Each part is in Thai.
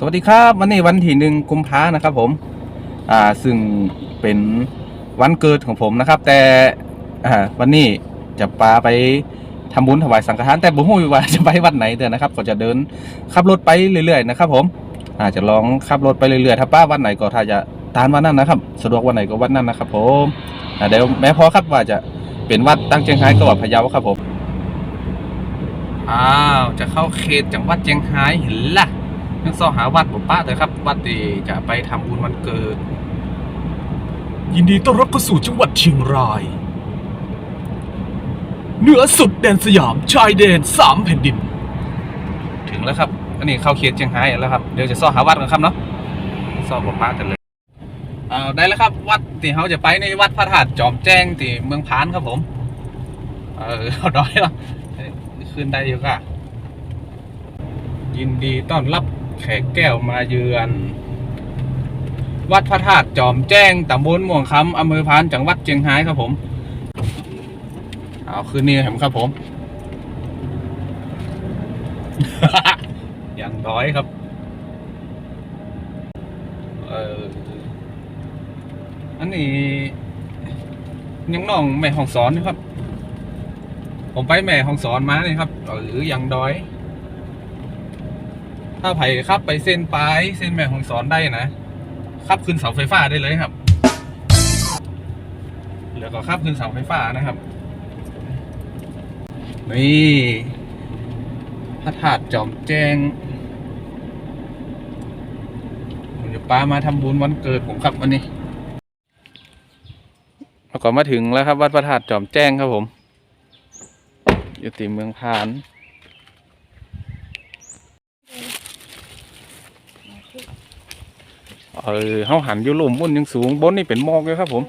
สวัสดีครับวันนี้วันที่หนึ่งกุมภานะครับผมอ่าซึ่งเป็นวันเกิดของผมนะครับ แต่อ่าวันนี้จะปาไปทำบุญถวายสังฆทานแต่ผมไม่รู้ว่าจะไปวัดไหนเดือนนะครับ ก็จะเดินขับรถไปเรื่อยๆนะครับ ผมอาจจะลองขับรถไปเรื่อยๆถ้าป้าวัดไหนก็ถ้าจะตามวันนั้นนะครับ สะดวกวันไหนก็วันนั้นนะครับผมอ่าเดี๋ยวแม้พอครับว่าจะเป็นวัดตั้งเจียงไฮ้ก็วัดพะเยาครับผมอ้าวจะเข้าเขตจังหวัดเจียงไฮ้เห็นละ ยังซอหาวัดผมป้าแต่ครับ วัดที่จะไปทำบุญวันเกิด ยินดีต้อนรับเข้าสู่จังหวัดเชียงราย เหนือสุดแดนสยามชายแดนสามแผ่นดิน ถึงแล้วครับ อันนี้เข้าเขตเชียงไฮ้แล้วครับ เดี๋ยวจะซอหาวัดกันครับเนาะซอผมป้ากันเลยเอาได้แล้วครับ วัดที่เขาจะไปในวัดพระธาตุจอมแจ้งที่เมืองพานครับผม เออเอาดอยแล้วขึ้นได้อยู่ค่ะยินดีต้อนรับ แขกแก้วมาเยือน วัดพระธาตุจอมแจ้งตำบลม่วงคำอำเภอพานจังหวัดเชียงรายครับผมเอาคืนนี้เห็นครับผม อย่างน้อยครับ เอออันนี้ยังน้องแม่ห้องสอนนะครับ ผมไปแม่ห้องสอนมาเลยครับ หรือยังดอย ถ้าไผ่ครับไปเส้นปลายเส้นแม่ห้องสอนได้นะขับขึ้นเสาไฟฟ้าได้เลยครับแล้วก็ขับขึ้นเสาไฟฟ้านะครับนี่พระธาตุจอมแจ้งผมจะป้ามาทำบุญวันเกิดผมครับวันนี้แล้วก็มาถึงแล้วครับ วัดพระธาตุจอมแจ้งครับผม อยู่ติเมืองพาน เออเฮาหันอยู่ลุมบนยังสูงบนนี่เป็นมอกเลยครับผม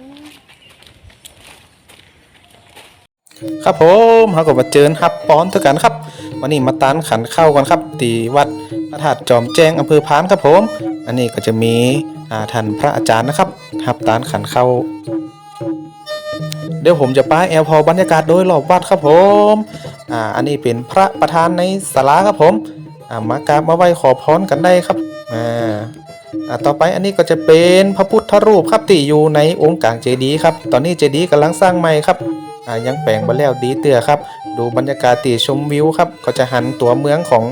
ครับผมเขาก็มาเจอฮับป้อนตัวกันครับ วันนี้มาตานขันเข้ากันครับตีวัดพระธาตุจอมแจ้งอำเภอพานครับผม อันนี้ก็จะมีท่านพระอาจารย์นะครับฮับตานขันเข้าเดี๋ยวผมจะป้ายแอลพอบรรยากาศโดยรอบวัดครับผม อ่า อันนี้เป็นพระประธานในศาลาครับผม อ่ามากราบมาไหว้ขอพรกันได้ครับ อ่าต่อไปอันนี้ก็จะเป็นพระพุทธรูปครับที่อยู่ในองค์กลางเจดีย์ครับ ตอนนี้เจดีย์กำลังสร้างใหม่ครับอายังแปลงมาแล้วดีเตือครับ ดูบรรยากาศตีชมวิวครับ ก็จะหันตัวเมืองของ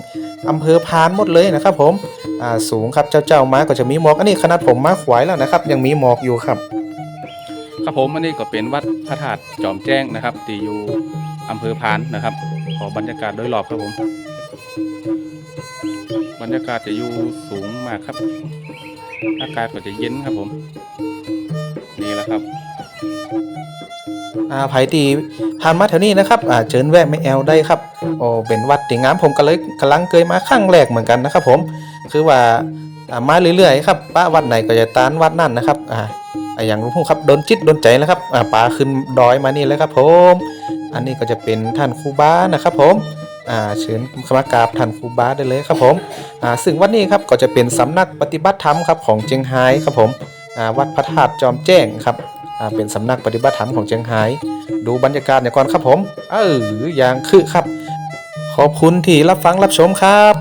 อำเภอพานหมดเลยนะครับ ผมอ่าสูงครับเจ้าเจ้ามาก็จะมีหมอกอันนี้ขนาดผมมาขวายแล้วนะครับ ยังมีหมอกอยู่ครับ ครับผมอันนี้ก็เป็นวัดพระธาตุจอมแจ้งนะครับที่อยู่อำเภอพานนะครับ ขอบรรยากาศโดยรอบครับผม บรรยากาศจะอยู่สูงมากครับ อากาศก็จะเย็นครับผม นี่แหละครับอาไผ่ตีผ่านมาแถวนี้นะครับอ่าเชิญแวะไม่แอลได้ครับโอ้เป็นวัดติงามผมก็เลยกำลังเคยมาครั้งแรกเหมือนกันนะครับ ผม คือว่าอามาเรื่อยๆครับป้าวัดไหนก็จะตานวัดนั่นนะครับอ่าอย่างหลวงพ่อครับโดนจิตโดนใจแล้วครับอ่าป้าขึ้นดอยมานี่เลยครับ ผม อันนี้ก็จะเป็นท่านครูบานะครับ ผม เชิญขมากราบท่านครูบาได้เลยครับผมซึ่งวัดนี้ครับก็จะเป็นสำนักปฏิบัติธรรมครับของเจียงไฮ้ครับผมวัดพระธาตุจอมแจ้งครับเป็นสำนักปฏิบัติธรรมของเจียงไฮ้ดูบรรยากาศเนี่ยก่อนครับผม เอออย่างคือครับ ขอบคุณที่รับฟังรับชมครับ